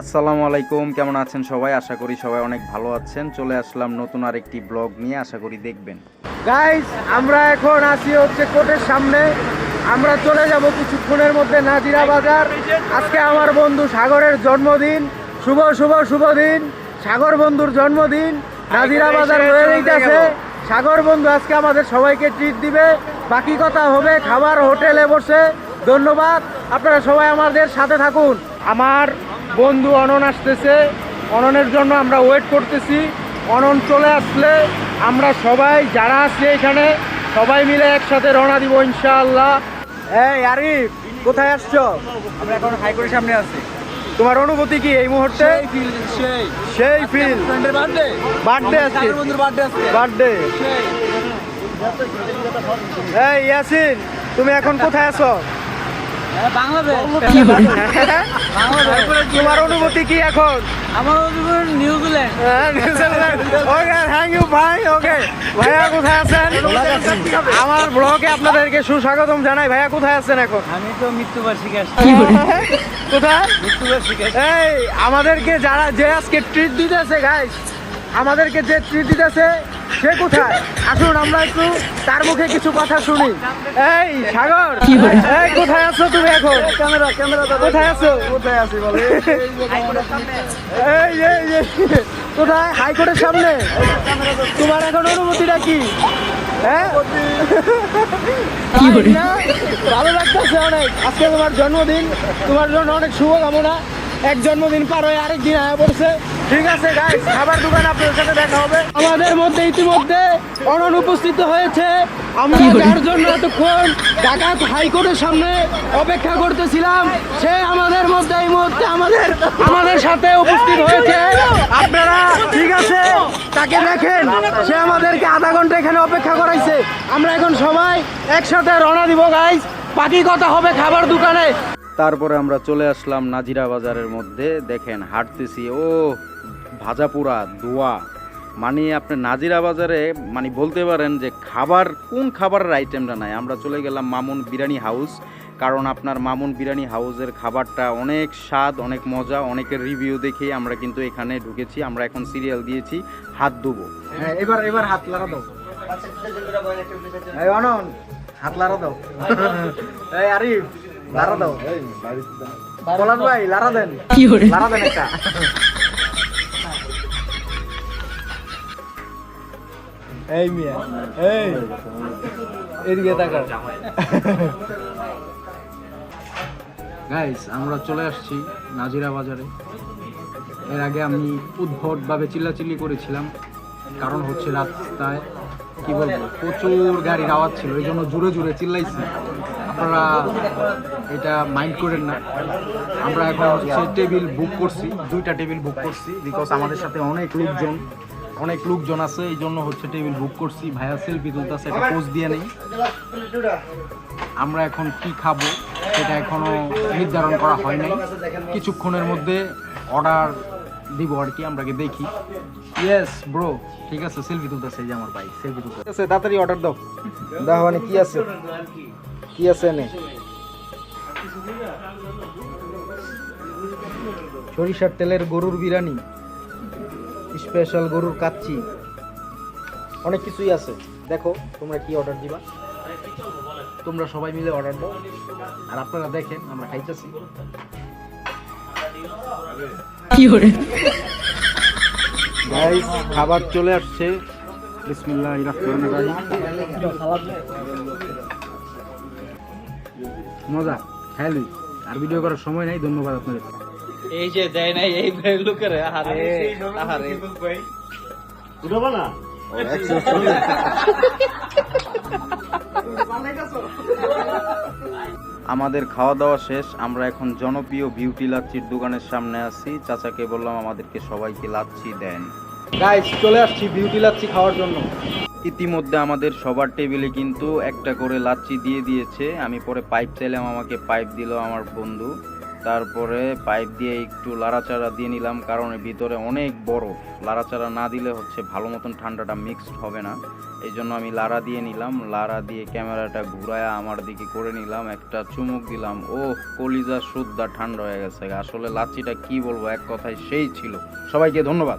আসসালামু আলাইকুম কেমন আছেন সবাই? আশা করি সবাই অনেক ভালো আছেন। চলে আসলাম নতুন আরেকটি ব্লগ নিয়ে আশা করি দেখবেন। গাইস আমরা এখন আছি হচ্ছে কোর্টের সামনে। আমরা চলে যাব কিছুক্ষণের মধ্যে নাজিরা বাজার। আজকে আমার বন্ধু সাগরের জন্মদিন। শুভ শুভ শুভ দিন। সাগর বন্ধুর জন্মদিন। নাজিরা বাজার হয়ে যাইতেছে। সাগর বন্ধু আজকে আমাদের সবাইকে ট্রিট দিবে। বাকি কথা হবে খাবার হোটেলে বসে। ধন্যবাদ। আপনারা সবাই আমাদের সাথে থাকুন। আমার বন্ধু অনন আসতেছে। অননের জন্য আমরা ওয়েট করতেছি। অনন চলে আসলে আমরা সবাই যারা আছি এখানে সবাই মিলে একসাথে রওনা দিব ইনশাআল্লাহ। এই আরিফ কোথায় আসছো? আমরা এখন হাইকোর্টের সামনে আছি। তোমার অনুভূতি কি এই মুহূর্তে? সেই সেই। ফিল ফ্রেন্ডের বার্থডে বার্থডে বন্ধুর বার্থডে আজকে। বার্থডে এই ইয়াসিন তুমি এখন কোথায় আছো? হ্যাঁ, তোমার অনুভূতি কি এখন? আমার জীবন নিউজিল্যান্ড হ্যাঁ, ওকে থ্যাংক ইউ ভাই ওকে ভাইয়া কোথায় আছেন? আমার ব্লগে আপনাদেরকে সুস্বাগতম জানাই। ভাইয়া কোথায় আছেন এখন? আমি তো মৃত্যুবার্ষিকী আসছি। কোথায়? মৃত্যুবার্ষিকী এই আমাদেরকে যারা যে আজকে ট্রিট দিতেছে গাইস আমাদেরকে যে ট্রিট দিতেছে সে কোথায়? আসুন আমরা একটু তার মুখে কিছু কথা শুনি। এই সাগর! এই কোথায় আছো তুমি এখন? ক্যামেরা ক্যামেরা কোথায় আছো? কোথায় আছি বলে? এই এই এই, কোথায়? হাইকোর্টের সামনে? তোমার এখন অনুমতিটা কি? হ্যাঁ? ভালো লাগতেছে অনেক। আজকে তোমার জন্মদিন। তোমার জন্য অনেক শুভকামনা। এক জন্মদিন পার হয়ে আরেক দিন আয়া পড়ছে। ঠিক আছে গাইস খাবার দোকান আপনার সাথে দেখা হবে। আমাদের মধ্যে ইতিমধ্যে অনন উপস্থিত হয়েছে। আমরা যার জন্য এতক্ষণ ঢাকা হাইকোর্টের সামনে অপেক্ষা করতেছিলাম সে আমাদের মধ্যে এই মুহূর্তে আমাদের আমাদের সাথে উপস্থিত হয়েছে। আপনারা ঠিক আছে? তাকে দেখেন সে আমাদেরকে আধা ঘণ্টা এখানে অপেক্ষা করাইছে। আমরা এখন সবাই একসাথে রওনা দিব গাইস বাকি কথা হবে খাবার দোকানে। তারপরে আমরা চলে আসলাম নাজিরা বাজারের মধ্যে। দেখেন, হাঁটতেছি। ও ভাজাপুরা দোয়া। মানে আপনি নাজিরা বাজারে মানে বলতে পারেন যে খাবার, কোন খাবারের আইটেমটা নাই। আমরা চলে গেলাম মামুন বিরিয়ানি হাউস, কারণ আপনার মামুন বিরিয়ানি হাউসের খাবারটা অনেক স্বাদ, অনেক মজা, অনেকের রিভিউ দেখে আমরা কিন্তু এখানে ঢুকেছি। আমরা এখন সিরিয়াল দিয়েছি, হাত ধুবো। হ্যাঁ এবার এবার হাত লাড়া দাও। হাত লাড়া দাও। আরিফ। লাড়া দাও। বলান ভাই লাড়া দেন। লাড়া দেন একটা। এই মিয়া এই। এদিকে তাকাও। গাইস আমরা চলে আসছি নাজিরা বাজারে। এর আগে আমি উদ্ভটভাবে চিল্লাচিল্লি করেছিলাম। কারণ হচ্ছে রাস্তায় কি বলব প্রচুর গাড়ির আওয়াজ ছিল এই জন্য জুড়ে জুড়ে চিল্লাইছি। আপনারা এটা মাইন্ড করেন না। আমরা এখন হচ্ছে টেবিল বুক করছি, দুইটা টেবিল বুক করছি বিকজ আমাদের সাথে অনেক লোকজন অনেক লোকজন আছে, এই জন্য হচ্ছে টেবিল বুক করছি। ভাইয়া সেলফি তুলতেছে এটা পোজ দিয়ে নেই। আমরা এখন কি খাব, সেটা এখনও নির্ধারণ করা হয় নাই। কিছুক্ষণের মধ্যে অর্ডার দিব আর কি, আমরাকে দেখি। ইয়েস ব্রো ঠিক আছে সেলফি তুলতেছে যে আমার ভাই সেলফি তুলতে আছে, তাড়াতাড়ি অর্ডার দাও। দাও মানে কি আছে? কি আছে নে সরিষার তেলের গরুর বিরিয়ানি স্পেশাল গরুর কাচ্চি অনেক কিছুই আছে। দেখো তোমরা কি অর্ডার দিবা? তোমরা সবাই মিলে অর্ডার দাও। আর আপনারা দেখেন আমরা খাইতেছি। খাবার চলে আসছে। বিসমিল্লাহ রহমানির রহিম। মজা হ্যালো আর ভিডিও করার সময় নাই ধন্যবাদ আপনাদের। এই যে দেয় নাই এই লোকের আহারে আহারে। আমাদের খাওয়া দাওয়া শেষ আমরা এখন জনপ্রিয় বিউটি লাচ্ছির দোকানের সামনে আছি। চাচাকে বললাম আমাদেরকে সবাইকে লাচ্ছি দেন। গাইস চলে আসছি বিউটি লাচ্ছি খাওয়ার জন্য। ইতিমধ্যে আমাদের সবার টেবিলে কিন্তু একটা করে লাচ্ছি দিয়ে দিয়েছে। আমি পরে পাইপ চাইলাম, আমাকে পাইপ দিল আমার বন্ধু। তারপরে পাইপ দিয়ে একটু লাড়াচাড়া দিয়ে নিলাম, কারণ ভিতরে অনেক বরফ। লাড়াচাড়া না দিলে হচ্ছে ভালো মতন ঠান্ডাটা মিক্সড হবে না। এই জন্য আমি লারা দিয়ে নিলাম। লারা দিয়ে ক্যামেরাটা ঘুরায় আমার দিকে করে নিলাম। একটা চুমুক দিলাম। ও কলিজা সুদ্ধা ঠান্ডা হয়ে গেছে। আসলে লাচিটা কি বলব? এক কথায় সেই ছিল। সবাইকে ধন্যবাদ।